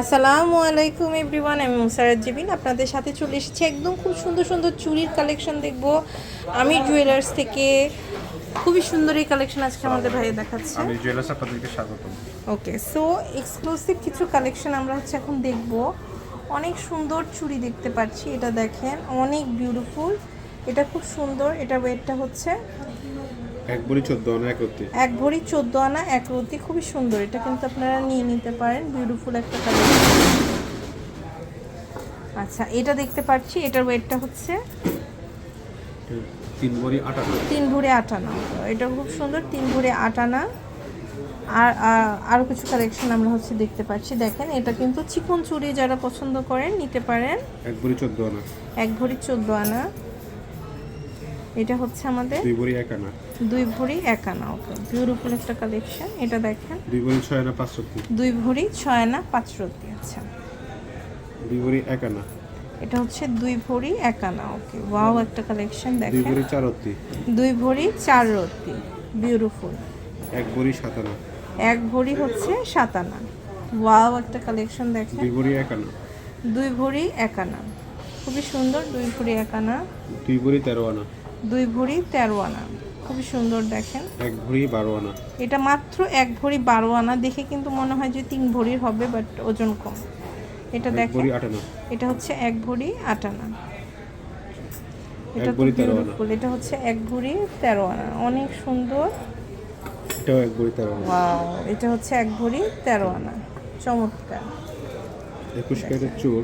আসসালামু আলাইকুম এভরিওয়ান আমি মুসারাত জিবিন আপনাদের সাথে চলে এসেছি একদম খুব সুন্দর সুন্দর চুরির কালেকশন দেখব। আমি জুয়েলার্স থেকে খুবই সুন্দর এই কালেকশন আজকে আমাদের ভাইয়া দেখাচ্ছে। আমি জুয়েলার্স আপনাদেরকে স্বাগত। ওকে সো এক্সক্লুসিভ কিছু কালেকশন আমরা হচ্ছে এখন দেখব। অনেক সুন্দর চুড়ি দেখতে পাচ্ছি এটা দেখেন। অনেক বিউটিফুল এটা খুব সুন্দর। এটা ওয়েটটা হচ্ছে এক বড়ি চোদ্দ আনা এক রত্তি। এক ভরি চোদ্দ আনা এক রতি খুবই সুন্দর। এটা কিন্তু আপনারা নিয়ে নিতে পারেন বিউটিফুল একটা কালেকশন আচ্ছা এটা দেখতে পাচ্ছি এটার ওয়েটটা হচ্ছে তিন বড়ি আটান্ন তিন ভরে আটানা এটা খুব সুন্দর তিন ভরে আটানা আর আর- আরও কিছু কালেকশন আমরা হচ্ছে দেখতে পাচ্ছি। দেখেন এটা কিন্তু চিকন চুড়ি যারা পছন্দ করেন নিতে পারেন। এক বড়ি চোদ্দ আনা। এক ভরি চোদ্দ আনা। এটা হচ্ছে আমাদের দুই বড়ি এক আনা দুই ভরি এক আনা ওকে বিউটিফুল একটা কালেকশন এটা দেখেন দুই বড়ি ছয় আনা পাঁচ রত্তি দুই ভরি ছয় আনা পাঁচ রতি আচ্ছা দুই ভরি এক আনা এটা হচ্ছে দুই ভরি এক আনা ওকে ওয়াও একটা কালেকশন দেখেন দুই বড়ি চার রত্তি দুই ভরি চার রতি বিউটিফুল এক বড়ি সাত আনা এক ভরি হচ্ছে সাত আনা ওয়াও একটা কালেকশন দেখেন দুই বড়ি এক আনা দুই ভরি এক আনা খুবই সুন্দর দুই ভরি এক আনা দুই ভরি তেরো আনা দুই ভরি তেরো আনা খুবই সুন্দর দেখেন। এক ভরি বারো আনা এটা মাত্র এক ভরি বারো আনা দেখে কিন্তু মনে হয় যে তিন ভরির হবে বাট ওজন কম। এটা দেখেন এটা হচ্ছে এক ভরি আট আনা এটা তো ভরি বিউটিফুল এটা হচ্ছে এক ভরি তেরো আনা অনেক সুন্দর। এটাও এক বড়ি তেরো আনা এটা হচ্ছে এক ভরি তেরো আনা চমৎকার। একুশ চোর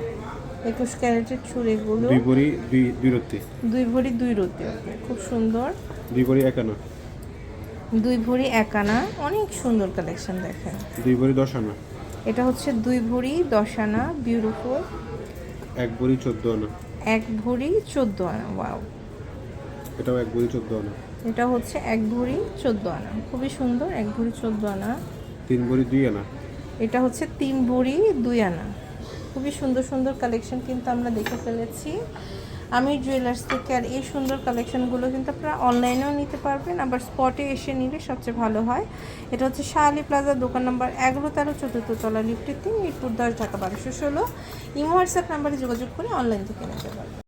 একুশ ক্যারেটের চুড়িগুলো দুই ভরি দুই দুই রত্তি। দুই ভরি দুই রতি ওকে খুব সুন্দর। দুই ভরি এক আনা দুই ভরি এক আনা অনেক সুন্দর কালেকশন দেখেন। দুই ভরি দশ আনা এটা হচ্ছে দুই ভরি দশ আনা বিউটিফুল এক ভরি চোদ্দ আনা। এক ভরি চোদ্দ আনা ওয়াও এটাও এক ভরি চোদ্দ আনা। এটা হচ্ছে এক ভরি চোদ্দ আনা খুবই সুন্দর এক ভরি চোদ্দ আনা। তিন ভরি দুই আনা। এটা হচ্ছে তিন ভরি দুই আনা। খুবই সুন্দর সুন্দর কালেকশন কিন্তু আমরা দেখে ফেলেছি। আমি জুয়েলার্স থেকে আর এই সুন্দর কালেকশনগুলো কিন্তু আপনারা অনলাইনেও নিতে পারবেন, আবার স্পটে এসে নিলে সবচেয়ে ভালো হয়। এটা হচ্ছে শাহালি প্লাজা দোকান নাম্বার এগারো, তেরো চতুর্থ তলা লিফটের তিন, মিরপুর দশ, ঢাকা বারোশো ষোলো। ইমো হোয়াটসঅ্যাপ নাম্বারে যোগাযোগ করে অনলাইন থেকে নিতে পারবেন।